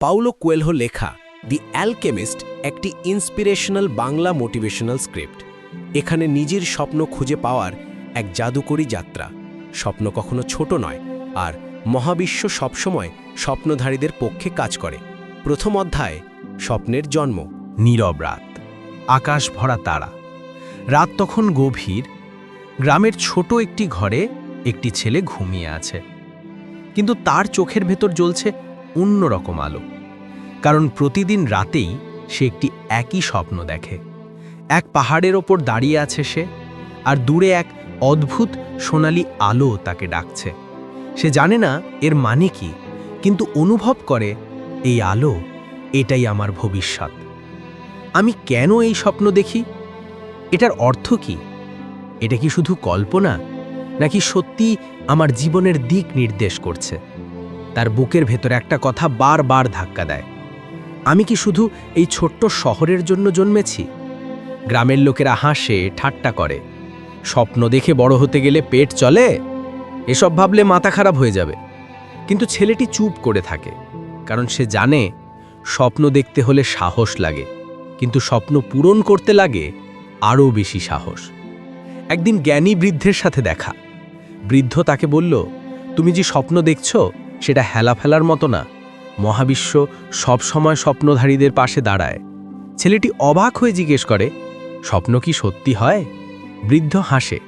Paulo Coelho লেখা the alchemist একটি inspirational Bangla motivational script এখানে নিজের স্বপ্ন খুঁজে পাওয়ার এক জাদুকরী যাত্রা। স্বপ্ন কখনো ছোট নয় আর মহাবিশ্ব সবসময় স্বপ্নধারীদের পক্ষে কাজ করে। প্রথম অধ্যায়, স্বপ্নের জন্ম, নীরব রাত। আকাশ ভরা তারা। রাত তখন গভীর। গ্রামের ছোট একটি ঘরে একটি ছেলে ঘুমিয়ে আছে। কিন্তু তার চোখের ভেতর জ্বলছে অন্যরকম আলো। কারণ প্রতিদিন রাতেই সে একটি একই স্বপ্ন দেখে। এক পাহাড়ের ওপর দাঁড়িয়ে আছে সে, আর দূরে এক অদ্ভুত সোনালি আলো তাকে ডাকছে। সে জানে না এর মানে কি, কিন্তু অনুভব করে, এই আলো, এটাই আমার ভবিষ্যৎ। আমি কেন এই স্বপ্ন দেখি? এটার অর্থ কি? এটা কি শুধু কল্পনা, নাকি সত্যি আমার জীবনের দিক নির্দেশ করছে? তার বুকের ভেতরে একটা কথা বারবার ধাক্কা দেয়। আমি কি শুধু এই ছোট্ট শহরের জন্য জন্মেছি? গ্রামের লোকেরা হাসে, ঠাট্টা করে। স্বপ্ন দেখে বড় হতে গেলে পেট চলে? এসব ভাবলে মাথা খারাপ হয়ে যাবে। কিন্তু ছেলেটি চুপ করে থাকে, কারণ সে জানে স্বপ্ন দেখতে হলে সাহস লাগে, কিন্তু স্বপ্ন পূরণ করতে লাগে আরও বেশি সাহস। একদিন জ্ঞানী বৃদ্ধের সাথে দেখা। বৃদ্ধ তাকে বলল, তুমি যে স্বপ্ন দেখছ সেটা হেলা ফেলার মতো না। মহাবিশ্ব সব সময় স্বপ্নধারীদের পাশে দাঁড়ায়। ছেলেটি অবাক হয়ে জিজ্ঞেস করে, স্বপ্ন কি সত্যি হয়? বৃদ্ধ হাসে,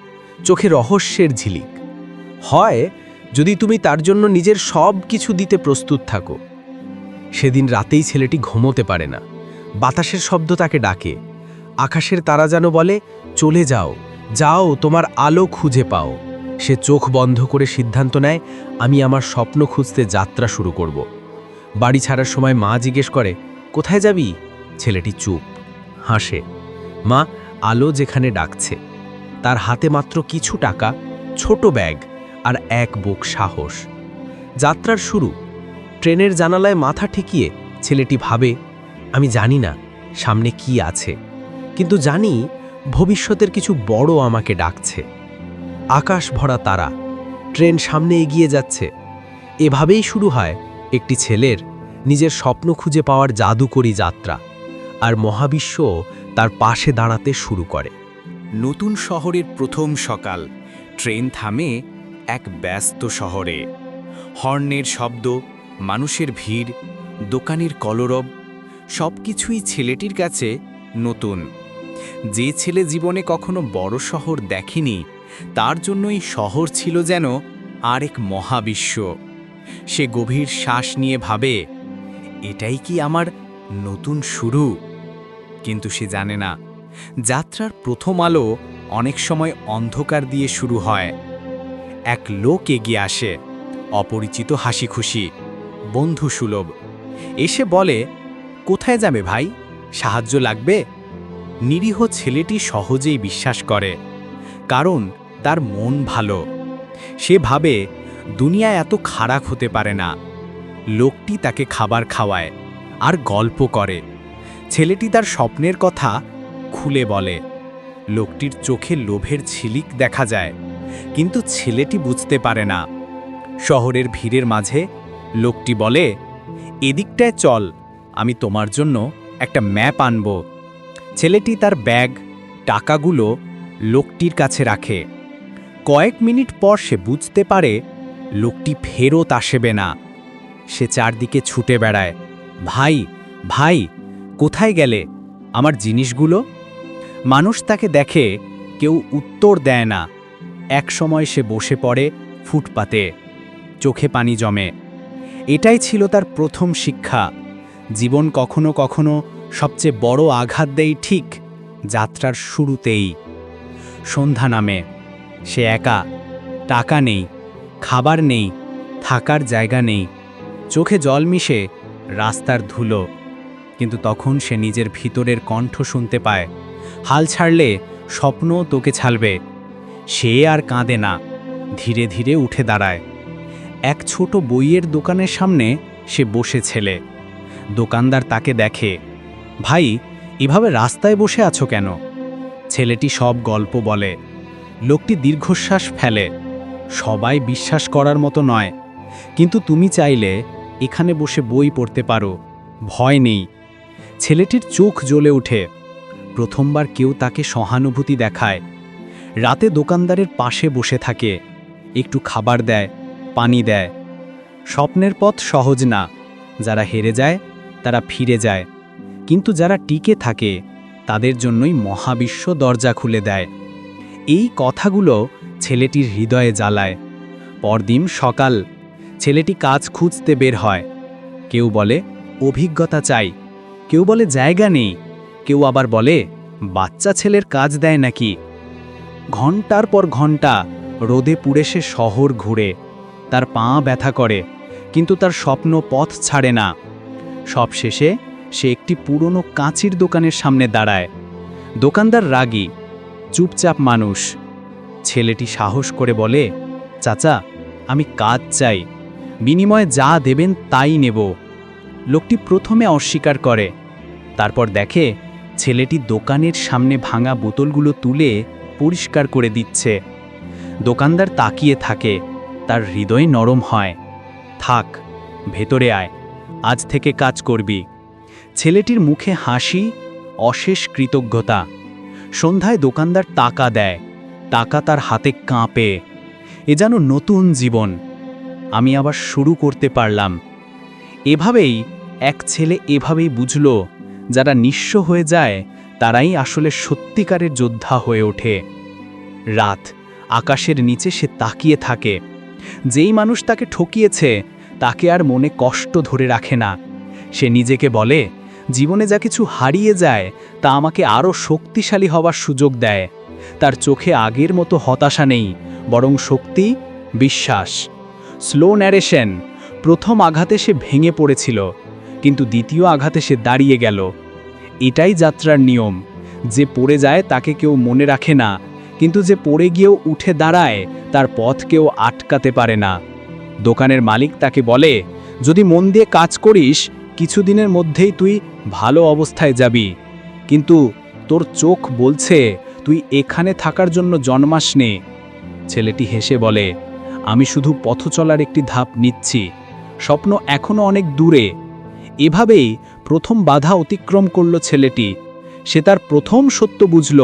চোখে রহস্যের ঝিলিক। হয় যদি তুমি তার জন্য নিজের সব কিছু দিতে প্রস্তুত থাকো। সেদিন রাতেই ছেলেটি ঘুমোতে পারে না। বাতাসের শব্দ তাকে ডাকে। আকাশের তারা যেন বলে, চলে যাও যাও, তোমার আলো খুঁজে পাও। সে চোখ বন্ধ করে সিদ্ধান্ত নেয়, আমি আমার স্বপ্ন খুঁজতে যাত্রা শুরু করব। বাড়ি ছাড়ার সময় মা জিজ্ঞেস করে, কোথায় যাবি? ছেলেটি চুপ, হাসে, মা, আলো যেখানে ডাকছে। তার হাতে মাত্র কিছু টাকা, ছোট ব্যাগ আর এক বুক সাহস। যাত্রার শুরু। ট্রেনের জানালায় মাথা ঠেকিয়ে ছেলেটি ভাবে, আমি জানি না সামনে কি আছে, কিন্তু জানি ভবিষ্যতের কিছু বড় আমাকে ডাকছে। আকাশ ভরা তারা। ট্রেন সামনে এগিয়ে যাচ্ছে। এভাবেই শুরু হয় একটি ছেলের নিজের স্বপ্ন খুঁজে পাওয়ার জাদুকরী যাত্রা আর মহাবিশ্ব তার পাশে দাঁড়াতে শুরু করে। নতুন শহরের প্রথম সকাল। ট্রেন থামে এক ব্যস্ত শহরে। হর্নের শব্দ, মানুষের ভিড়, দোকানের কলরব সব কিছুই ছেলেটির কাছে নতুন। যে ছেলে জীবনে কখনো বড় শহর দেখেনি তার জন্যই শহর ছিল যেন আরেক মহাবিশ্ব। সে গভীর শ্বাস নিয়ে ভাবে, এটাই কি আমার নতুন শুরু? কিন্তু সে জানে না, যাত্রার প্রথম আলো অনেক সময় অন্ধকার দিয়ে শুরু হয়। এক লোক এগিয়ে আসে, অপরিচিত হাসি খুশি বন্ধু সুলভ। এসে বলে, কোথায় যাবে ভাই? সাহায্য লাগবে? নিরীহ ছেলেটি সহজেই বিশ্বাস করে। কারণ তার মন ভালো। সে ভাবে, দুনিয়া এত খারাপ হতে পারে না। লোকটি তাকে খাবার খাওয়ায় আর গল্প করে। ছেলেটি তার স্বপ্নের কথা খুলে বলে। লোকটির চোখে লোভের ছিলিক দেখা যায়, কিন্তু ছেলেটি বুঝতে পারে না। শহরের ভিড়ের মাঝে লোকটি বলে, এদিকটায় চল, আমি তোমার জন্য একটা ম্যাপ আনব। ছেলেটি তার ব্যাগ, টাকাগুলো লোকটির কাছে রাখে। কয়েক মিনিট পর সে বুঝতে পারে লোকটি ফেরত আসবে না। সে চারদিকে ছুটে বেড়ায়। ভাই ভাই, কোথায় গেলে আমার জিনিসগুলো? মানুষ তাকে দেখে কেউ উত্তর দেয় না। এক সময় সে বসে পড়ে ফুটপাতে। চোখে পানি জমে। এটাই ছিল তার প্রথম শিক্ষা। জীবন কখনো কখনো সবচেয়ে বড় আঘাত দেয় ঠিক যাত্রার শুরুতেই। সন্ধ্যা নামে। সে একা, টাকা নেই, খাবার নেই, থাকার জায়গা নেই। চোখে জল মিশে রাস্তার ধুলো। কিন্তু তখন সে নিজের ভিতরের কণ্ঠ শুনতে পায়। হাল ছাড়লে স্বপ্ন তোকে ছাড়বে। সে আর কাঁদে না, ধীরে ধীরে উঠে দাঁড়ায়। এক ছোট বইয়ের দোকানের সামনে সে বসে ছেলে। দোকানদার তাকে দেখে, ভাই, এভাবে রাস্তায় বসে আছো কেন? ছেলেটি সব গল্প বলে। লোকটি দীর্ঘশ্বাস ফেলে। সবাই বিশ্বাস করার মতো নয়। কিন্তু তুমি চাইলে এখানে বসে বই পড়তে পারো। ভয় নেই। ছেলেটির চোখ জ্বলে ওঠে। প্রথমবার কেউ তাকে সহানুভূতি দেখায়। রাতে দোকানদারের পাশে বসে থাকে। একটু খাবার দেয়, পানি দেয়। স্বপ্নের পথ সহজ না। যারা হেরে যায়, তারা ফিরে যায়। কিন্তু যারা টিকে থাকে তাদের জন্যই মহাবিশ্ব দরজা খুলে দেয়। এই কথাগুলো ছেলেটির হৃদয়ে জ্বালায়। পরদিন সকাল, ছেলেটি কাজ খুঁজতে বের হয়। কেউ বলে, অভিজ্ঞতা চাই। কেউ বলে, জায়গা নেই। কেউ আবার বলে, বাচ্চা ছেলের কাজ দেয় নাকি? ঘণ্টার পর ঘণ্টা রোদে পুড়ে সে শহর ঘুরে। তার পা ব্যথা করে, কিন্তু তার স্বপ্ন পথ ছাড়ে না। সবশেষে সে একটি পুরনো কাঁচির দোকানের সামনে দাঁড়ায়। দোকানদার রাগী, চুপচাপ মানুষ। ছেলেটি সাহস করে বলে, চাচা, আমি কাজ চাই। বিনিময়ে যা দেবেন তাই নেব। লোকটি প্রথমে অস্বীকার করে। তারপর দেখে, ছেলেটি দোকানের সামনে ভাঙা বোতলগুলো তুলে পরিষ্কার করে দিচ্ছে। দোকানদার তাকিয়ে থাকে, তার হৃদয় নরম হয়। থাক, ভেতরে আয়। আজ থেকে কাজ করবি। ছেলেটির মুখে হাসি, অশেষ কৃতজ্ঞতা। সন্ধ্যায় দোকানদার টাকা দেয়। টাকা তার হাতে কাঁপে। এ যেন নতুন জীবন। আমি আবার শুরু করতে পারলাম। এভাবেই এক ছেলে এভাবেই বুঝল, যারা নিঃস্ব হয়ে যায়, তারাই আসলে সত্যিকারের যোদ্ধা হয়ে ওঠে। রাত, আকাশের নিচে সে তাকিয়ে থাকে। যেই মানুষ তাকে ঠকিয়েছে, তাকে আর মনে কষ্ট ধরে রাখে না। সে নিজেকে বলে জীবনে যা কিছু হারিয়ে যায়, তা আমাকে আরও শক্তিশালী হওয়ার সুযোগ দেয়। তার চোখে আগের মতো হতাশা নেই, বরং শক্তি, বিশ্বাস। স্লো ন্যারেশন প্রথম আঘাতে সে ভেঙে পড়েছিল, কিন্তু দ্বিতীয় আঘাতে সে দাঁড়িয়ে গেল। এটাই যাত্রার নিয়ম। যে পড়ে যায়, তাকে কেউ মনে রাখে না, কিন্তু যে পড়ে গিয়েও উঠে দাঁড়ায়, তার পথ কেউ আটকাতে পারে না। দোকানের মালিক তাকে বলে, যদি মন দিয়ে কাজ করিস কিছুদিনের মধ্যেই তুই ভালো অবস্থায় যাবি। কিন্তু তোর চোখ বলছে, তুই এখানে থাকার জন্য জন্মাসনে ছেলেটি হেসে বলে, আমি শুধু পথ চলার একটি ধাপ নিচ্ছি। স্বপ্ন এখনও অনেক দূরে। এভাবেই প্রথম বাধা অতিক্রম করল ছেলেটি। সে তার প্রথম সত্য বুঝল,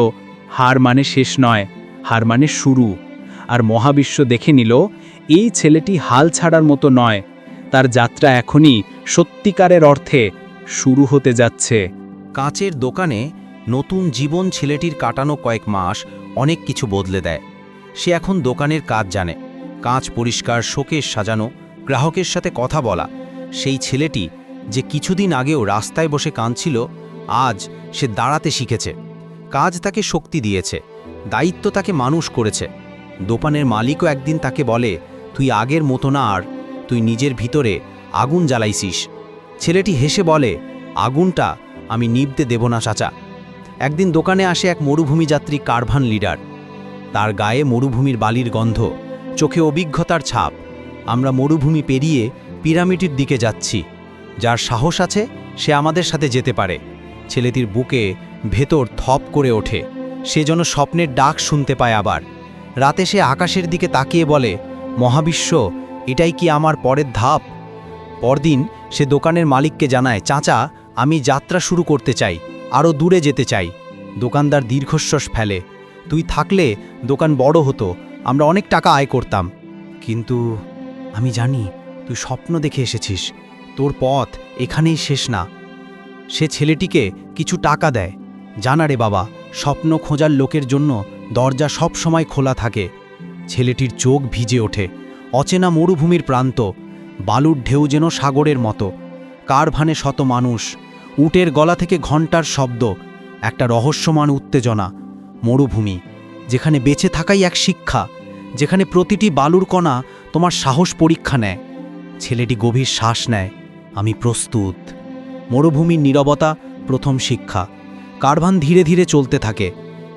হার মানে শেষ নয়, হার মানে শুরু। আর মহাবিশ্ব দেখে নিল, এই ছেলেটি হাল ছাড়ার মতো নয়। তার যাত্রা এখনই সত্যিকারের অর্থে শুরু হতে যাচ্ছে। কাঁচের দোকানে নতুন জীবন ছেলেটির কাটানো কয়েক মাস অনেক কিছু বদলে দেয়। সে এখন দোকানের কাজ জানে। কাঁচ পরিষ্কার, শোকেশ সাজানো, গ্রাহকের সাথে কথা বলা। সেই ছেলেটি যে কিছুদিন আগেও রাস্তায় বসে কাঁদছিল, আজ সে দাঁড়াতে শিখেছে। কাজ তাকে শক্তি দিয়েছে, দায়িত্ব তাকে মানুষ করেছে। দোকানের মালিকও একদিন তাকে বলে, তুই আগের মতো না আর তুই নিজের ভিতরে আগুন জ্বালাইছিস। ছেলেটি হেসে বলে, আগুনটা আমি নিবতে দেব না, চাচা। একদিন দোকানে আসে এক মরুভূমি যাত্রী কারভান লিডার। তার গায়ে মরুভূমির বালির গন্ধ, চোখে অভিজ্ঞতার ছাপ। আমরা মরুভূমি পেরিয়ে পিরামিডের দিকে যাচ্ছি। যার সাহস আছে, সে আমাদের সাথে যেতে পারে। ছেলেটির বুকে ভেতর থপ করে ওঠে। সে যেন স্বপ্নের ডাক শুনতে পায় আবার। রাতে সে আকাশের দিকে তাকিয়ে বলে, মহাবিশ্ব এটাই কি আমার পরের ধাপ? পরদিন সে দোকানের মালিককে জানায়, চাচা, আমি যাত্রা শুরু করতে চাই আরও দূরে যেতে চাই। দোকানদার দীর্ঘশ্বাস ফেলে, তুই থাকলে দোকান বড় হতো, আমরা অনেক টাকা আয় করতাম। কিন্তু আমি জানি, তুই স্বপ্ন দেখে এসেছিস, তোর পথ এখানেই শেষ না। সে ছেলেটিকে কিছু টাকা দেয়। জানা রে বাবা, স্বপ্ন খোঁজার লোকের জন্য দরজা সব সময় খোলা থাকে। ছেলেটির চোখ ভিজে ওঠে। অচেনা মরুভূমির প্রান্ত, বালুর ঢেউ যেন সাগরের মতো। কারভানে শত মানুষ, উটের গলা থেকে ঘণ্টার শব্দ, একটা রহস্যমান উত্তেজনা, মরুভূমি, যেখানে বেঁচে থাকাই এক শিক্ষা, যেখানে প্রতিটি বালুর কণা তোমার সাহস পরীক্ষা নেয়। ছেলেটি গভীর শ্বাস নেয়, আমি প্রস্তুত। মরুভূমির নীরবতা প্রথম শিক্ষা। কারভান ধীরে ধীরে চলতে থাকে।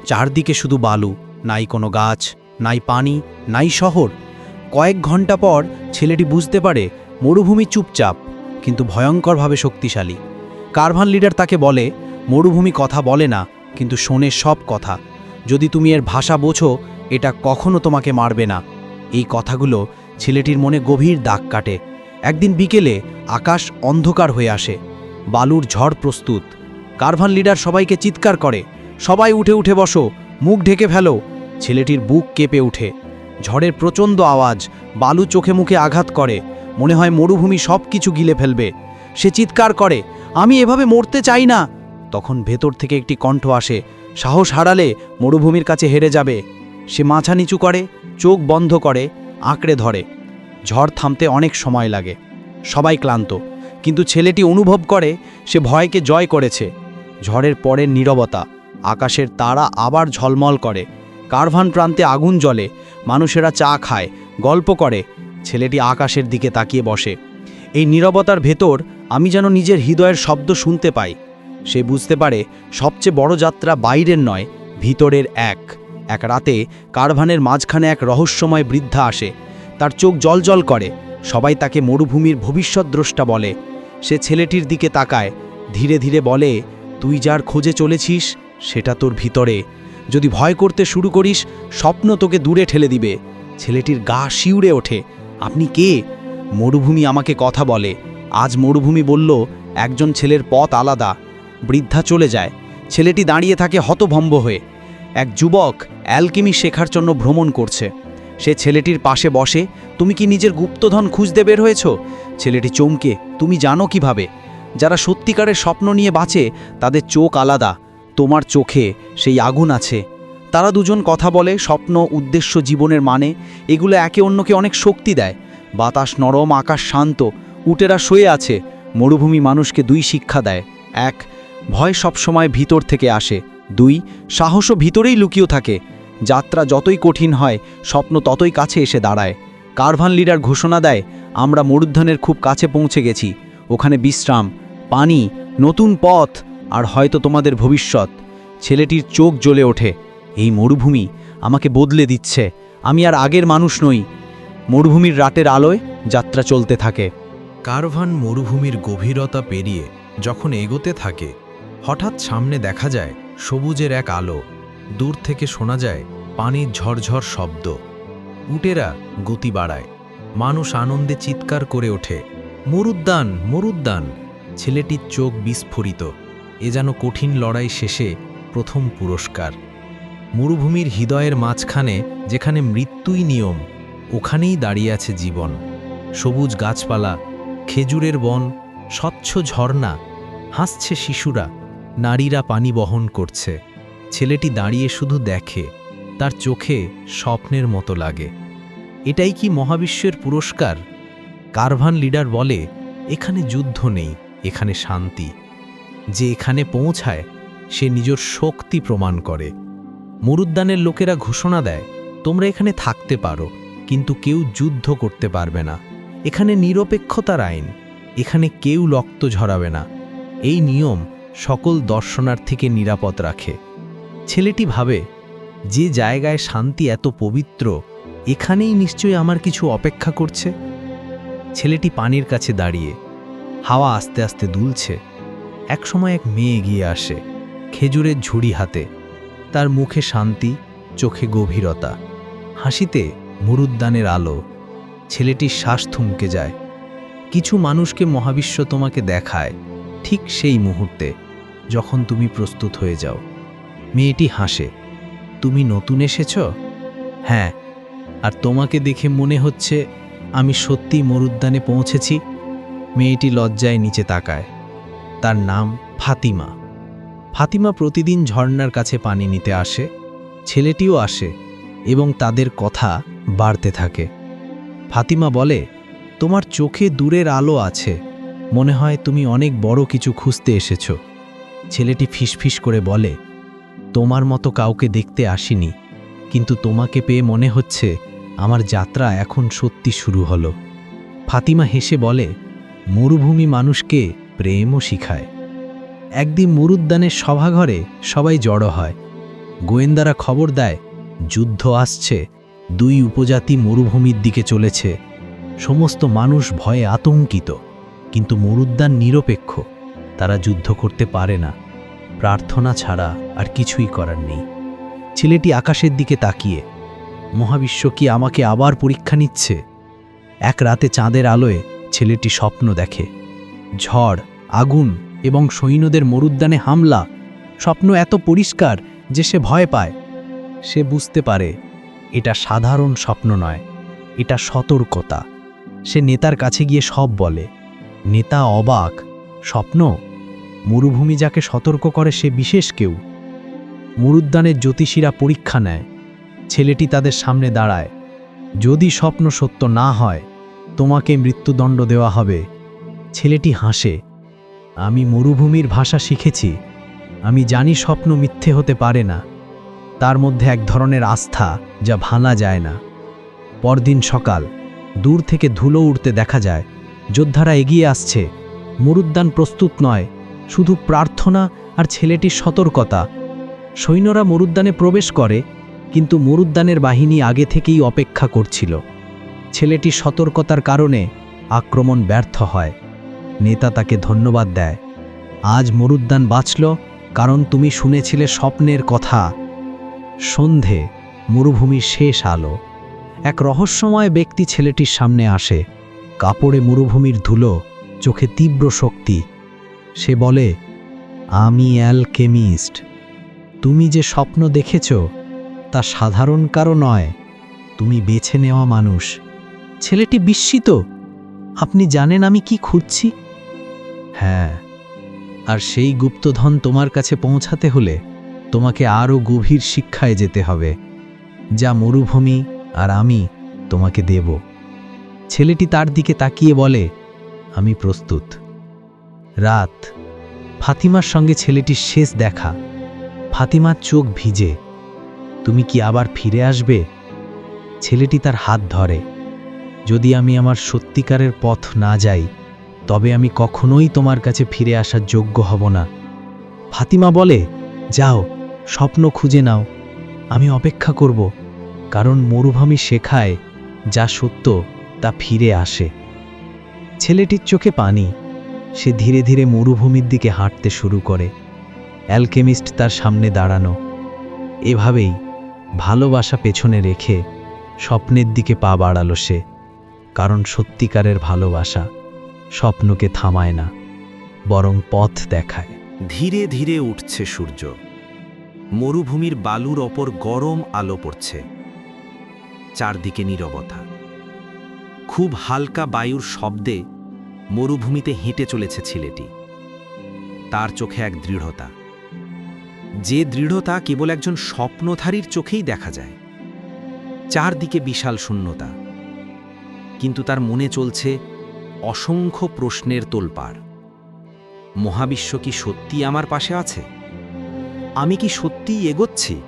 চারদিকে শুধু বালু, নাই কোনো গাছ, নাই পানি, নাই শহর। কয়েক ঘণ্টা পর ছেলেটি বুঝতে পারে মরুভূমি চুপচাপ, কিন্তু ভয়ঙ্করভাবে শক্তিশালী। কারভান লিডার তাকে বলে, মরুভূমি কথা বলে না, কিন্তু শোনে সব কথা। যদি তুমি এর ভাষা বোঝো, এটা কখনো তোমাকে মারবে না। এই কথাগুলো ছেলেটির মনে গভীর দাগ কাটে। একদিন বিকেলে আকাশ অন্ধকার হয়ে আসে। বালুর ঝড় প্রস্তুত। কারভান লিডার সবাইকে চিৎকার করে, সবাই উঠে উঠে বসো, মুখ ঢেকে ফেলো। ছেলেটির বুক কেঁপে ওঠে। ঝড়ের প্রচণ্ড আওয়াজ বালু চোখে মুখে আঘাত করে। মনে হয় মরুভূমি সব কিছু গিলে ফেলবে। সে চিৎকার করে, আমি এভাবে মরতে চাই না! তখন ভেতর থেকে একটি কণ্ঠ আসে। সাহস হারালে মরুভূমির কাছে হেরে যাবে। সে মাথা নিচু করে, চোখ বন্ধ করে, আঁকড়ে ধরে। ঝড় থামতে অনেক সময় লাগে। সবাই ক্লান্ত। কিন্তু ছেলেটি অনুভব করে, সে ভয়কে জয় করেছে। ঝড়ের পরের নীরবতা, আকাশের তারা আবার ঝলমল করে। কারভান প্রান্তে আগুন জ্বলে। মানুষেরা চা খায়, গল্প করে। ছেলেটি আকাশের দিকে তাকিয়ে বসে। এই নীরবতার ভেতর আমি যেন নিজের হৃদয়ের শব্দ শুনতে পাই। সে বুঝতে পারে সবচেয়ে বড় যাত্রা বাইরের নয়, ভিতরের এক। এক রাতে কারভানের মাঝখানে এক রহস্যময় বৃদ্ধা আসে। তার চোখ জলজল করে। সবাই তাকে মরুভূমির ভবিষ্যৎ দ্রষ্টা বলে। সে ছেলেটির দিকে তাকায়। ধীরে ধীরে বলে, তুই যার খোঁজে চলেছিস, সেটা তোর ভিতরে। যদি ভয় করতে শুরু করিস, স্বপ্ন তোকে দূরে ঠেলে দিবে। ছেলেটির গা শিউরে ওঠে। আপনি কে? মরুভূমি আমাকে কথা বলে। আজ মরুভূমি বলল, একজন ছেলের পথ আলাদা। বৃদ্ধা চলে যায়। ছেলেটি দাঁড়িয়ে থাকে হতভম্ব হয়ে। এক যুবক অ্যালকেমি শেখার জন্য ভ্রমণ করছে। সে ছেলেটির পাশে বসে, তুমি কি নিজের গুপ্তধন খুঁজতে বের হয়েছ? ছেলেটি চমকে, তুমি জানো কীভাবে? যারা সত্যিকারের স্বপ্ন নিয়ে বাঁচে, তাদের চোখ আলাদা। তোমার চোখে সেই আগুন আছে। তারা দুজন কথা বলে, স্বপ্ন, উদ্দেশ্য, জীবনের মানে এগুলো একে অন্যকে অনেক শক্তি দেয়। বাতাস নরম, আকাশ শান্ত, উটেরা শুয়ে আছে, মরুভূমি মানুষকে দুই শিক্ষা দেয়। এক, ভয় সবসময় ভিতর থেকে আসে। দুই, সাহসও ভিতরেই লুকিয়ে থাকে। যাত্রা যতই কঠিন হয়, স্বপ্ন ততই কাছে এসে দাঁড়ায়। কারভান লিডার ঘোষণা দেয়, আমরা মরুদ্যানের খুব কাছে পৌঁছে গেছি। ওখানে বিশ্রাম, পানি, নতুন পথ আর হয়তো তোমাদের ভবিষ্যৎ। ছেলেটির চোখ জ্বলে ওঠে। এই মরুভূমি আমাকে বদলে দিচ্ছে। আমি আর আগের মানুষ নই। মরুভূমির রাতের আলোয় যাত্রা চলতে থাকে। কারভান মরুভূমির গভীরতা পেরিয়ে যখন এগোতে থাকে, হঠাৎ সামনে দেখা যায় সবুজের এক আলো। দূর থেকে শোনা যায় পানির ঝরঝর শব্দ। উটেরা গতি বাড়ায়। মানুষ আনন্দে চিৎকার করে ওঠে। মরুদ্যান মরুদ্যান। ছেলেটির চোখ বিস্ফোরিত। এ যেন কঠিন লড়াই শেষে প্রথম পুরস্কার। মরুভূমির হৃদয়ের মাঝখানে যেখানে মৃত্যুই নিয়ম, ওখানেই দাঁড়িয়ে আছে জীবন। সবুজ গাছপালা, খেজুরের বন, স্বচ্ছ ঝর্ণা, হাসছে শিশুরা, নারীরা পানি বহন করছে। ছেলেটি দাঁড়িয়ে শুধু দেখে, তার চোখে স্বপ্নের মতো লাগে। এটাই কি মহাবিশ্বের পুরস্কার? কারভান লিডার বলে, এখানে যুদ্ধ নেই, এখানে শান্তি। যে এখানে পৌঁছায়, সে নিজের শক্তি প্রমাণ করে। মরুদ্যানের লোকেরা ঘোষণা দেয়, তোমরা এখানে থাকতে পারো, কিন্তু কেউ যুদ্ধ করতে পারবে না। এখানে নিরপেক্ষতার আইন, এখানে কেউ রক্ত ঝরাবে না। এই নিয়ম সকল দর্শনার্থীকে নিরাপদ রাখে। ছেলেটি ভাবে, যে জায়গায় শান্তি এত পবিত্র, এখানেই নিশ্চয়ই আমার কিছু অপেক্ষা করছে? ছেলেটি পানির কাছে দাঁড়িয়ে হাওয়া আস্তে আস্তে দুলছে। একসময় এক মেয়ে এগিয়ে আসে, খেজুরের ঝুড়ি হাতে। তার মুখে শান্তি, চোখে গভীরতা। হাসিতে মরুদ্যানের আলো। ছেলেটির শ্বাস থমকে যায়। কিছু মানুষকে মহাবিশ্ব তোমাকে দেখায়, ঠিক সেই মুহূর্তে, যখন তুমি প্রস্তুত হয়ে যাও। মেয়েটি হাসে, তুমি নতুন এসেছ? হ্যাঁ আর তোমাকে দেখে মনে হচ্ছে আমি সত্যি মরুদ্যানে পৌঁছেছি। মেয়েটি লজ্জায় নিচে তাকায়। তার নাম ফাতিমা। ফাতিমা প্রতিদিন ঝর্ণার কাছে পানি নিতে আসে, ছেলেটিও আসে এবং তাদের কথা বাড়তে থাকে। ফাতিমা বলে, তোমার চোখে দূরের আলো আছে, মনে হয় তুমি অনেক বড় কিছু খুঁজতে এসেছ। ছেলেটি ফিসফিস করে বলে, তোমার মতো কাউকে দেখতে আসিনি, কিন্তু তোমাকে পেয়ে মনে হচ্ছে আমার যাত্রা এখন সত্যি শুরু হলো। ফাতিমা হেসে বলে, মরুভূমি মানুষকে প্রেমও শিখায়। একদিন মরুদ্যানের সভাঘরে সবাই জড়ো হয়। গোয়েন্দারা খবর দেয়, যুদ্ধ আসছে, দুই উপজাতি মরুভূমির দিকে চলেছে। সমস্ত মানুষ ভয়ে আতঙ্কিত, কিন্তু মরুদ্যান নিরপেক্ষ, তারা যুদ্ধ করতে পারে না। প্রার্থনা ছাড়া আর কিছুই করার নেই। ছেলেটি আকাশের দিকে তাকিয়ে, মহাবিশ্ব কি আমাকে আবার পরীক্ষা নিচ্ছে? এক রাতে চাঁদের আলোয় ছেলেটি স্বপ্ন দেখে। ঝড়, আগুন এবং সৈন্যদের মরুদ্যানে হামলা, স্বপ্ন এত পরিষ্কার যে সে ভয় পায়। সে বুঝতে পারে, এটা সাধারণ স্বপ্ন নয়, এটা সতর্কতা। সে নেতার কাছে গিয়ে সব বলে। নেতা অবাক, স্বপ্ন? মরুভূমি যাকে সতর্ক করে সে বিশেষ কেউ? মরুদ্যানের জ্যোতিষীরা পরীক্ষা নেয়, ছেলেটি তাদের সামনে দাঁড়ায়। যদি স্বপ্ন সত্য না হয়, তোমাকে মৃত্যুদণ্ড দেওয়া হবে। ছেলেটি হাসে, আমি মরুভূমির ভাষা শিখেছি, আমি জানি স্বপ্ন মিথ্যে হতে পারে না, তার মধ্যে এক ধরনের আস্থা যা ভাঙা যায় না। পরদিন সকাল, দূর থেকে ধুলো উড়তে দেখা যায়, যোদ্ধারা এগিয়ে আসছে, মরুদ্যান প্রস্তুত নয়, শুধু প্রার্থনা আর ছেলেটির সতর্কতা। সৈন্যরা মরুদ্যানে প্রবেশ করে, কিন্তু মরুদ্যানের বাহিনী আগে থেকেই অপেক্ষা করছিল। ছেলেটির সতর্কতার কারণে আক্রমণ ব্যর্থ হয়। নেতা তাকে ধন্যবাদ দেয়। আজ মরুদ্যান বাঁচল, কারণ তুমি শুনেছিলে স্বপ্নের কথা। সন্ধে, মরুভূমির শেষ আলো। এক রহস্যময় ব্যক্তি ছেলেটির সামনে আসে। কাপড়ে মরুভূমির ধুলো, চোখে তীব্র শক্তি। সে বলে, আমি অ্যালকেমিস্ট। তুমি যে স্বপ্ন দেখেছ, তা সাধারণ কারও নয়। তুমি বেছে নেওয়া মানুষ। ছেলেটি বিস্মিত, আপনি জানেন আমি কি খুঁজছি? হ্যাঁ আর সেই গুপ্তধন তোমার কাছে পৌঁছাতে হলে তোমাকে আরও গভীর শিক্ষায় যেতে হবে, যা মরুভূমি আর আমি তোমাকে দেব। ছেলেটি তার দিকে তাকিয়ে বলে, আমি প্রস্তুত। রাত, ফাতিমার সঙ্গে ছেলেটির শেষ দেখা। ফাতিমার চোখ ভিজে, তুমি কি আবার ফিরে আসবে? ছেলেটি তার হাত ধরে, যদি আমি আমার সত্যিকারের পথ না যাই তবে আমি কখনোই তোমার কাছে ফিরে আসার যোগ্য হব না। ফাতিমা বলে, যাও, স্বপ্ন খুঁজে নাও। আমি অপেক্ষা করব, কারণ মরুভূমি শেখায় যা সত্য তা ফিরে আসে। ছেলেটির চোখে পানি। সে ধীরে ধীরে মরুভূমির দিকে হাঁটতে শুরু করে। অ্যালকেমিস্ট তার সামনে দাঁড়ানো। এভাবেই ভালোবাসা পেছনে রেখে স্বপ্নের দিকে পা বাড়ালো সে, কারণ সত্যিকারের ভালোবাসা। স্বপ্নকে থামায় না, বরং পথ দেখায়। ধীরে ধীরে উঠছে সূর্য। মরুভূমির বালুর ওপর গরম আলো পড়ছে। চারদিকে নীরবতা। খুব হালকা বায়ুর শব্দে মরুভূমিতে হেঁটে চলেছে ছেলেটি। তার চোখে এক দৃঢ়তা। যে দৃঢ়তা কেবল একজন স্বপ্নধারীর চোখেই দেখা যায়। চারদিকে বিশাল শূন্যতা। কিন্তু তার মনে চলছে অসংখ্য প্রশ্নের তোলপাড়। মহাবিশ্ব কি সত্যি আমার পাশে আছে? আমি কি সত্যিই এগোচ্ছি?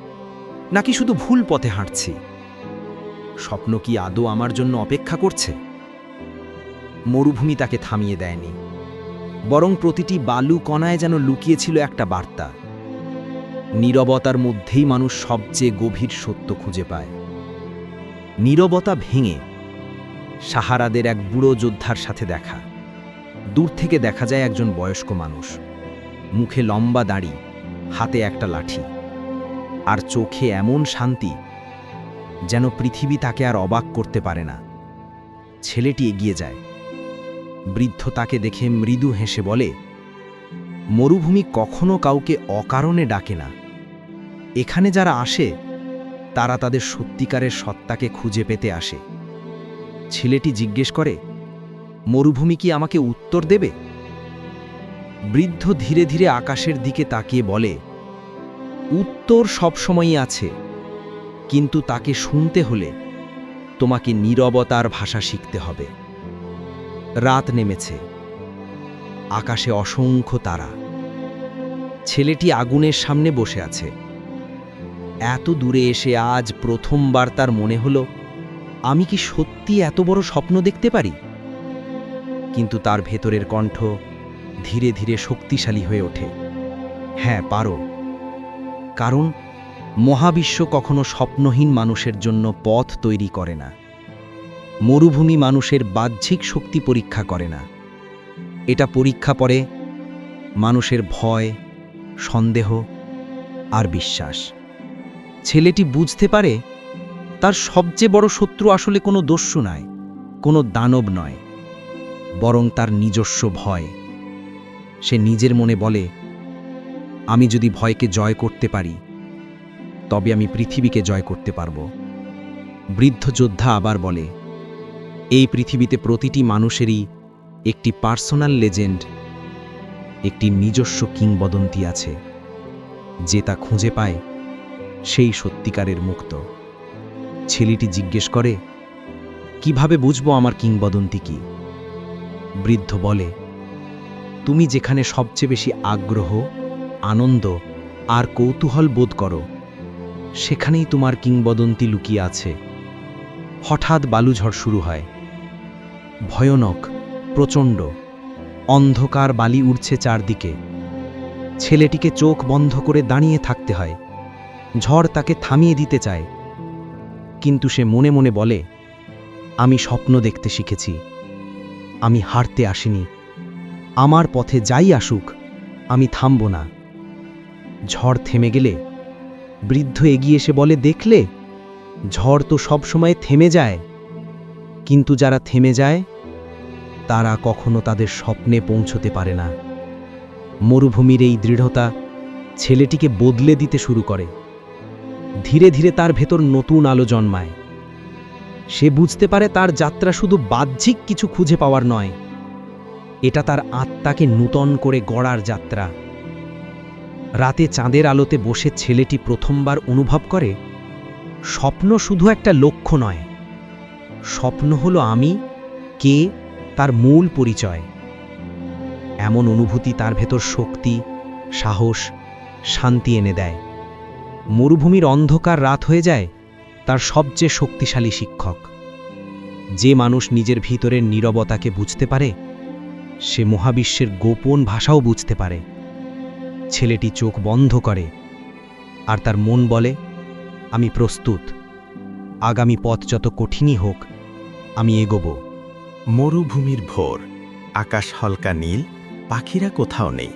নাকি শুধু ভুল পথে হাঁটছি? স্বপ্ন কি আদৌ আমার জন্য অপেক্ষা করছে? মরুভূমি তাকে থামিয়ে দেয়নি। বরং প্রতিটি বালু কণায় যেন লুকিয়েছিল একটা বার্তা। নীরবতার মধ্যেই মানুষ সবচেয়ে গভীর সত্য খুঁজে পায়। নীরবতা ভেঙে সাহারাদের এক বুড়ো যোদ্ধার সাথে দেখা। দূর থেকে দেখা যায় একজন বয়স্ক মানুষ। মুখে লম্বা দাড়ি, হাতে একটা লাঠি। আর চোখে এমন শান্তি যেন পৃথিবী তাকে আর অবাক করতে পারে না। ছেলেটি এগিয়ে যায়। বৃদ্ধ তাকে দেখে মৃদু হেসে বলে, মরুভূমি কখনো কাউকে অকারণে ডাকে না। এখানে যারা আসে, তারা তাদের সত্যিকারের সত্তাকে খুঁজে পেতে আসে। ছেলেটি জিজ্ঞেস করে, মরুভূমি কি আমাকে উত্তর দেবে? বৃদ্ধ ধীরে ধীরে আকাশের দিকে তাকিয়ে বলে, উত্তর সবসময়ই আছে, কিন্তু তাকে শুনতে হলে তোমাকে নীরবতার ভাষা শিখতে হবে। রাত নেমেছে, আকাশে অসংখ্য তারা। ছেলেটি আগুনের সামনে বসে আছে। এত দূরে এসে আজ প্রথমবার তার মনে হলো আমি কি সত্যি এত বড় স্বপ্ন দেখতে পারি? কিন্তু তার ভেতরের কণ্ঠ ধীরে ধীরে শক্তিশালী হয়ে ওঠে। হ্যাঁ পারো। কারণ মহাবিশ্ব কখনো স্বপ্নহীন মানুষের জন্য পথ তৈরি করে না। মরুভূমি মানুষের বাহ্যিক শক্তি পরীক্ষা করে না। এটা পরীক্ষা পড়ে মানুষের ভয়, সন্দেহ আর বিশ্বাস। ছেলেটি বুঝতে পারে তার সবচেয়ে বড় শত্রু আসলে কোনো দস্যু নয় কোনো দানব নয়, বরং তার নিজস্ব ভয়। সে নিজের মনে বলে, আমি যদি ভয়কে জয় করতে পারি, তবে আমি পৃথিবীকে জয় করতে পারব। বৃদ্ধ যোদ্ধা আবার বলে, এই পৃথিবীতে প্রতিটি মানুষেরই একটি পার্সোনাল লেজেন্ড, একটি নিজস্ব কিংবদন্তি আছে, যে তা খুঁজে পায় সেই সত্যিকারের মুক্ত। ছেলেটি জিজ্ঞেস করে, কীভাবে বুঝব আমার কিংবদন্তি কি? বৃদ্ধ বলে, তুমি যেখানে সবচেয়ে বেশি আগ্রহ, আনন্দ আর কৌতূহল বোধ করো, সেখানেই তোমার কিংবদন্তি লুকিয়ে আছে। হঠাৎ বালুঝড় শুরু হয়। ভয়ানক, প্রচণ্ড, অন্ধকার বালি উড়ছে চারদিকে। ছেলেটিকে চোখ বন্ধ করে দাঁড়িয়ে থাকতে হয়। ঝড় তাকে থামিয়ে দিতে চায়। কিন্তু সে মনে মনে বলে, আমি স্বপ্ন দেখতে শিখেছি। আমি হারতে আসিনি। আমার পথে যাই আসুক, আমি থামব না। ঝড় থেমে গেলে বৃদ্ধ এগিয়ে এসে বলে, দেখলে, ঝড় তো সবসময় থেমে যায়। কিন্তু যারা থেমে যায়, তারা কখনো তাদের স্বপ্নে পৌঁছতে পারে না। মরুভূমির এই দৃঢ়তা ছেলেটিকে বদলে দিতে শুরু করে। ধীরে ধীরে তার ভেতর নতুন আলো জন্মায়। সে বুঝতে পারে তার যাত্রা শুধু বাহ্যিক কিছু খুঁজে পাওয়ার নয়, এটা তার আত্মাকে নূতন করে গড়ার যাত্রা। রাতে চাঁদের আলোতে বসে ছেলেটি প্রথমবার অনুভব করে, স্বপ্ন শুধু একটা লক্ষ্য নয়, স্বপ্ন হলো আমি, কে, তার মূল পরিচয়। এমন অনুভূতি তার ভেতর শক্তি, সাহস, শান্তি এনে দেয়। মরুভূমির অন্ধকার রাত হয়ে যায়, তার সবচেয়ে শক্তিশালী শিক্ষক। যে মানুষ নিজের ভিতরের নীরবতাকে বুঝতে পারে, সে মহাবিশ্বের গোপন ভাষাও বুঝতে পারে। ছেলেটি চোখ বন্ধ করে আর তার মন বলে, আমি প্রস্তুত। আগামী পথ যত কঠিনই হোক, আমি এগোবো। মরুভূমির ভোর। আকাশ হালকা নীল, পাখিরা কোথাও নেই।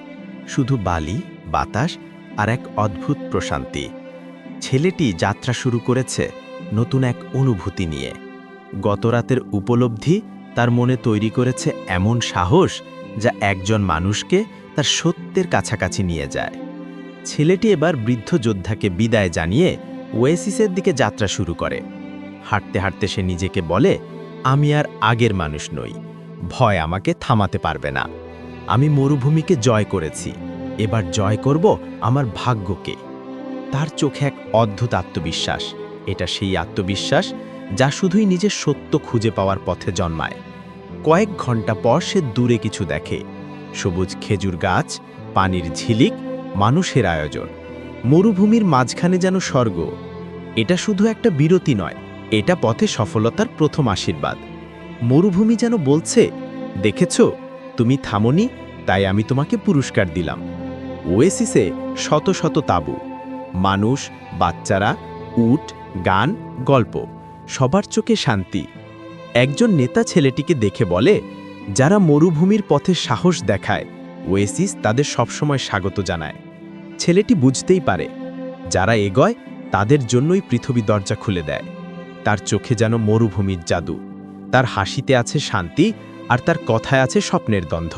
শুধু বালি, বাতাস আর এক অদ্ভুত প্রশান্তি। ছেলেটি যাত্রা শুরু করেছে নতুন এক অনুভূতি নিয়ে। গতরাতের উপলব্ধি তার মনে তৈরি করেছে এমন সাহস যা একজন মানুষকে তার সত্যের কাছাকাছি নিয়ে যায়। ছেলেটি এবার বৃদ্ধ যোদ্ধাকে বিদায় জানিয়ে ওয়েসিসের দিকে যাত্রা শুরু করে। হাঁটতে হাঁটতে সে নিজেকে বলে, আমি আর আগের মানুষ নই। ভয় আমাকে থামাতে পারবে না। আমি মরুভূমিকে জয় করেছি। এবার জয় করব আমার ভাগ্যকে। তার চোখে এক অদ্ভুত আত্মবিশ্বাস। এটা সেই আত্মবিশ্বাস যা শুধুই নিজের সত্য খুঁজে পাওয়ার পথে জন্মায়। কয়েক ঘণ্টা পর সে দূরে কিছু দেখে। সবুজ খেজুর গাছ, পানির ঝিলিক, মানুষের আয়োজন। মরুভূমির মাঝখানে যেন স্বর্গ। এটা শুধু একটা বিরতি নয়, এটা পথে সফলতার প্রথম আশীর্বাদ। মরুভূমি যেন বলছে, দেখেছ, তুমি থামনি, তাই আমি তোমাকে পুরস্কার দিলাম। ওয়েসিসে শত শত তাবু। মানুষ, বাচ্চারা, উট, গান, গল্প, সবার চোখে শান্তি। একজন নেতা ছেলেটিকে দেখে বলে, যারা মরুভূমির পথে সাহস দেখায়, ওয়েসিস তাদের সবসময় স্বাগত জানায়। ছেলেটি বুঝতেই পারে, যারা এগোয় তাদের জন্যই পৃথিবী দরজা খুলে দেয়। তার চোখে যেন মরুভূমির জাদু, তার হাসিতে আছে শান্তি আর তার কথায় আছে স্বপ্নের দ্বন্দ্ব।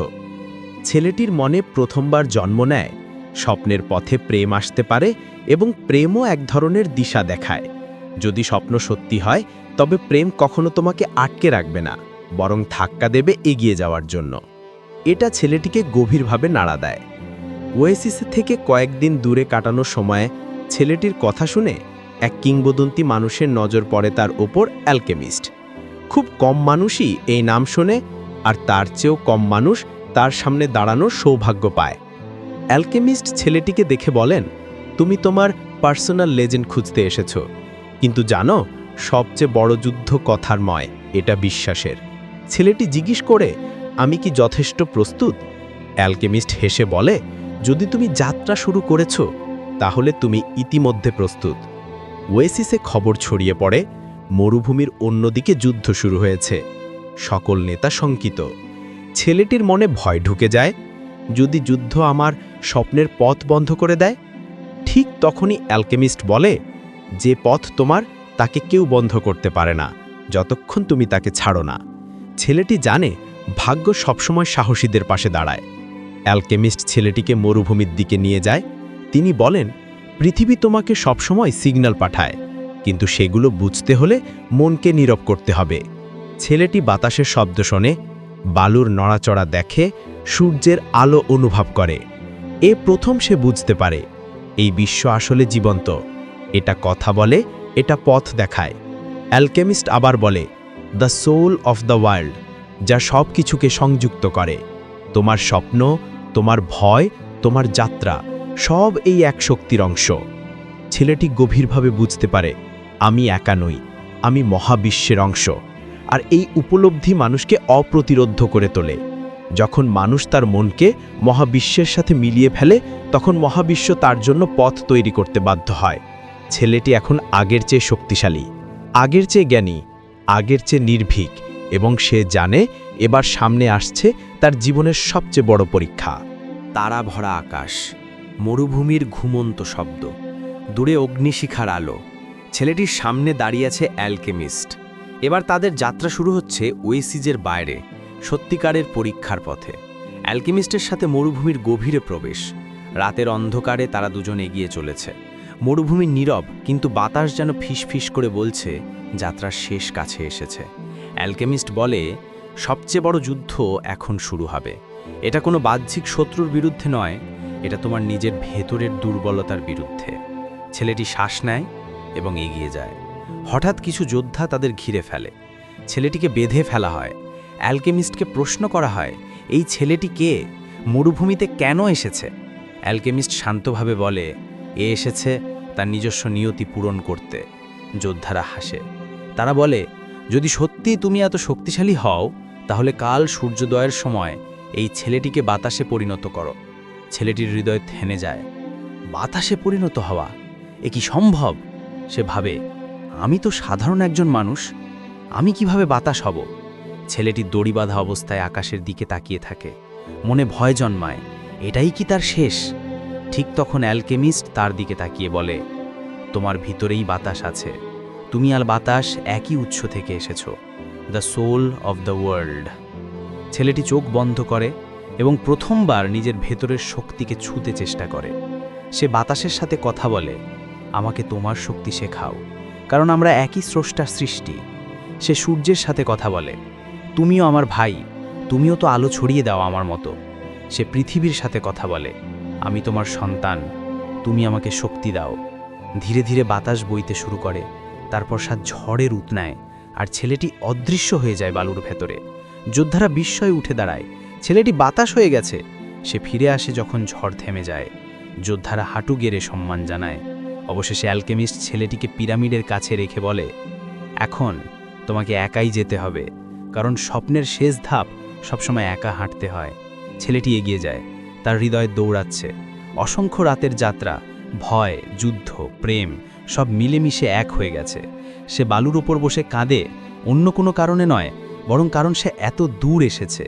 ছেলেটির মনে প্রথমবার জন্ম নেয়। স্বপ্নের পথে প্রেম আসতে পারে এবং প্রেমও এক ধরনের দিশা দেখায়। যদি স্বপ্ন সত্যি হয়, তবে প্রেম কখনো তোমাকে আটকে রাখবে না, বরং ধাক্কা দেবে এগিয়ে যাওয়ার জন্য। এটা ছেলেটিকে গভীরভাবে নাড়া দেয়। ওয়েসিস থেকে কয়েকদিন দূরে কাটানোর সময় ছেলেটির কথা শুনে এক কিংবদন্তি মানুষের নজর পড়ে তার ওপর অ্যালকেমিস্ট। খুব কম মানুষই এই নাম শোনে, আর তার চেয়েও কম মানুষ তার সামনে দাঁড়ানোর সৌভাগ্য পায়। অ্যালকেমিস্ট ছেলেটিকে দেখে বলেন, তুমি তোমার পার্সোনাল লেজেন্ড খুঁজতে এসেছ। কিন্তু জানো, সবচেয়ে বড় যুদ্ধ কথার ময়, এটা বিশ্বাসের। ছেলেটি জিজ্ঞেস করে, আমি কি যথেষ্ট প্রস্তুত? অ্যালকেমিস্ট হেসে বলে, যদি তুমি যাত্রা শুরু করেছ, তাহলে তুমি ইতিমধ্যে প্রস্তুত। ওয়েসিসে খবর ছড়িয়ে পড়ে, মরুভূমির অন্যদিকে যুদ্ধ শুরু হয়েছে। সকল নেতা শঙ্কিত। ছেলেটির মনে ভয় ঢুকে যায়। যদি যুদ্ধ আমার স্বপ্নের পথ বন্ধ করে দেয়, ঠিক তখনই অ্যালকেমিস্ট বলে, যে পথ তোমার তাকে কেউ বন্ধ করতে পারে না, যতক্ষণ তুমি তাকে ছাড়ো না। ছেলেটি জানে ভাগ্য সবসময় সাহসীদের পাশে দাঁড়ায়। অ্যালকেমিস্ট ছেলেটিকে মরুভূমির দিকে নিয়ে যায়। তিনি বলেন, পৃথিবী তোমাকে সবসময় সিগন্যাল পাঠায়, কিন্তু সেগুলো বুঝতে হলে মনকে নীরব করতে হবে। ছেলেটি বাতাসের শব্দ শোনে বালুর নড়াচড়া দেখে সূর্যের আলো অনুভব করে। এ প্রথম সে বুঝতে পারে, এই বিশ্ব আসলে জীবন্ত। এটা কথা বলে, এটা পথ দেখায়। অ্যালকেমিস্ট আবার বলে, the soul of the world যা সব কিছুকে সংযুক্ত করে। তোমার স্বপ্ন, তোমার ভয়, তোমার যাত্রা, সব এই এক শক্তির অংশ। ছেলেটি গভীরভাবে বুঝতে পারে, আমি একা নই, আমি মহাবিশ্বের অংশ। আর এই উপলব্ধি মানুষকে অপ্রতিরোধ্য করে তোলে। যখন মানুষ তার মনকে মহাবিশ্বের সাথে মিলিয়ে ফেলে, তখন মহাবিশ্ব তার জন্য পথ তৈরি করতে বাধ্য হয়। ছেলেটি এখন আগের চেয়ে শক্তিশালী, আগের চেয়ে জ্ঞানী, আগের চেয়ে নির্ভীক এবং সে জানে এবার সামনে আসছে তার জীবনের সবচেয়ে বড় পরীক্ষা। তারা ভরা আকাশ, মরুভূমির ঘুমন্ত শব্দ, দূরে অগ্নিশিখার আলো। ছেলেটির সামনে দাঁড়িয়ে আছে অ্যালকেমিস্ট। এবার তাদের যাত্রা শুরু হচ্ছে ওয়েসিজের বাইরে, সত্যিকারের পরীক্ষার পথে। অ্যালকেমিস্টের সাথে মরুভূমির গভীরে প্রবেশ। রাতের অন্ধকারে তারা দুজন এগিয়ে চলেছে। মরুভূমি নীরব, কিন্তু বাতাস যেন ফিসফিস করে বলছে, যাত্রার শেষ কাছে এসেছে। অ্যালকেমিস্ট বলে, সবচেয়ে বড় যুদ্ধ এখন শুরু হবে। এটা কোনো বাহ্যিক শত্রুর বিরুদ্ধে নয়, এটা তোমার নিজের ভেতরের দুর্বলতার বিরুদ্ধে। ছেলেটি শ্বাস নেয় এবং এগিয়ে যায়। হঠাৎ কিছু যোদ্ধা তাদের ঘিরে ফেলে। ছেলেটিকে বেঁধে ফেলা হয়। অ্যালকেমিস্টকে প্রশ্ন করা হয়, এই ছেলেটি কে? মরুভূমিতে কেন এসেছে? অ্যালকেমিস্ট শান্তভাবে বলে, এ এসেছে তার নিজস্ব নিয়তি পূরণ করতে। যোদ্ধারা হাসে। তারা বলে, যদি সত্যি তুমি এত শক্তিশালী হও, তাহলে কাল সূর্যোদয়ের সময় এই ছেলেটিকে বাতাসে পরিণত করো। ছেলেটির হৃদয় থেনে যায়। বাতাসে পরিণত হওয়া? এ কি সম্ভব? সে ভাবে আমি তো সাধারণ একজন মানুষ, আমি কীভাবে বাতাস হব? ছেলেটি দড়ি বাঁধা অবস্থায় আকাশের দিকে তাকিয়ে থাকে। মনে ভয় জন্মায়, এটাই কি তার শেষ? ঠিক তখন অ্যালকেমিস্ট তার দিকে তাকিয়ে বলে, তোমার ভিতরেই বাতাস আছে। তুমি আর বাতাস একই উৎস থেকে এসেছ the soul of the world ছেলেটি চোখ বন্ধ করে এবং প্রথমবার নিজের ভেতরের শক্তিকে ছুতে চেষ্টা করে। সে বাতাসের সাথে কথা বলে, আমাকে তোমার শক্তি শেখাও। কারণ আমরা একই স্রষ্টার সৃষ্টি। সে সূর্যের সাথে কথা বলে, তুমিও আমার ভাই, তুমিও তো আলো ছড়িয়ে দাও আমার মতো। সে পৃথিবীর সাথে কথা বলে, আমি তোমার সন্তান, তুমি আমাকে শক্তি দাও। ধীরে ধীরে বাতাস বইতে শুরু করে, তারপর সাত ঝড়ের রূপ নেয়, আর ছেলেটি অদৃশ্য হয়ে যায় বালুর ভেতরে। যোদ্ধারা বিস্ময়ে উঠে দাঁড়ায়, ছেলেটি বাতাস হয়ে গেছে। সে ফিরে আসে যখন ঝড় থেমে যায়। যোদ্ধারা হাঁটু গেড়ে সম্মান জানায় অবশেষে অ্যালকেমিস্ট ছেলেটিকে পিরামিডের কাছে রেখে বলে, এখন তোমাকে একাই যেতে হবে, কারণ স্বপ্নের শেষ ধাপ সবসময় একা হাঁটতে হয়। ছেলেটি এগিয়ে যায়, তার হৃদয় দৌড়াচ্ছে। অসংখ্য রাতের যাত্রা, ভয়, যুদ্ধ, প্রেম, সব মিলেমিশে এক হয়ে গেছে। সে বালুর ওপর বসে কাঁদে, অন্য কোনো কারণে নয়, বরং কারণ সে এত দূর এসেছে।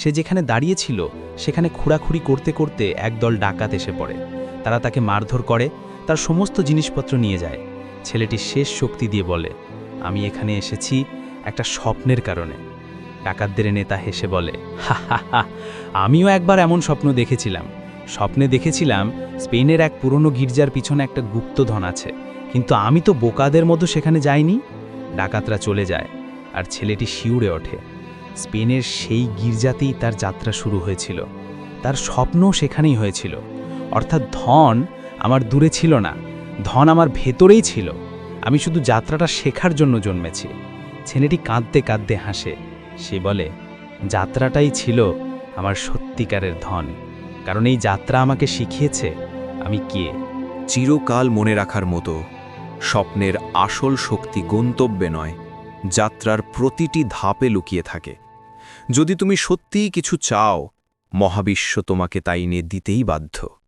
সে যেখানে দাঁড়িয়েছিল, সেখানে খুঁড়াখুড়ি করতে করতে একদল ডাকাত এসে পড়ে। তারা তাকে মারধর করে তার সমস্ত জিনিসপত্র নিয়ে যায়। ছেলেটি শেষ শক্তি দিয়ে বলে, আমি এখানে এসেছি একটা স্বপ্নের কারণে। ডাকাতদের নেতা হেসে বলে, হা হা আমিও একবার এমন স্বপ্ন দেখেছিলাম। স্বপ্নে দেখেছিলাম স্পেনের এক পুরনো গির্জার পিছনে একটা গুপ্তধন আছে, কিন্তু আমি তো বোকাদের মতো সেখানে যাইনি। ডাকাতরা চলে যায় আর ছেলেটি শিউরে ওঠে। স্পেনের সেই গির্জাতেই তার যাত্রা শুরু হয়েছিল। তার স্বপ্ন সেখানেই হয়েছিল। অর্থাৎ ধন আমার দূরে ছিল না, ধন আমার ভেতরেই ছিল। আমি শুধু যাত্রাটা শেখার জন্য জন্মেছি। ছেলেটি কাঁদতে কাঁদতে হাসে। সে বলে, যাত্রাটাই ছিল আমার সত্যিকারের ধন। কারণ এই যাত্রা আমাকে শিখিয়েছে, আমি কে? চিরকাল মনে রাখার মতো, স্বপ্নের আসল শক্তি গন্তব্যে নয়, যাত্রার প্রতিটি ধাপে লুকিয়ে থাকে। যদি তুমি সত্যিই কিছু চাও, মহাবিশ্ব তোমাকে তাই নিয়ে দিতেই বাধ্য।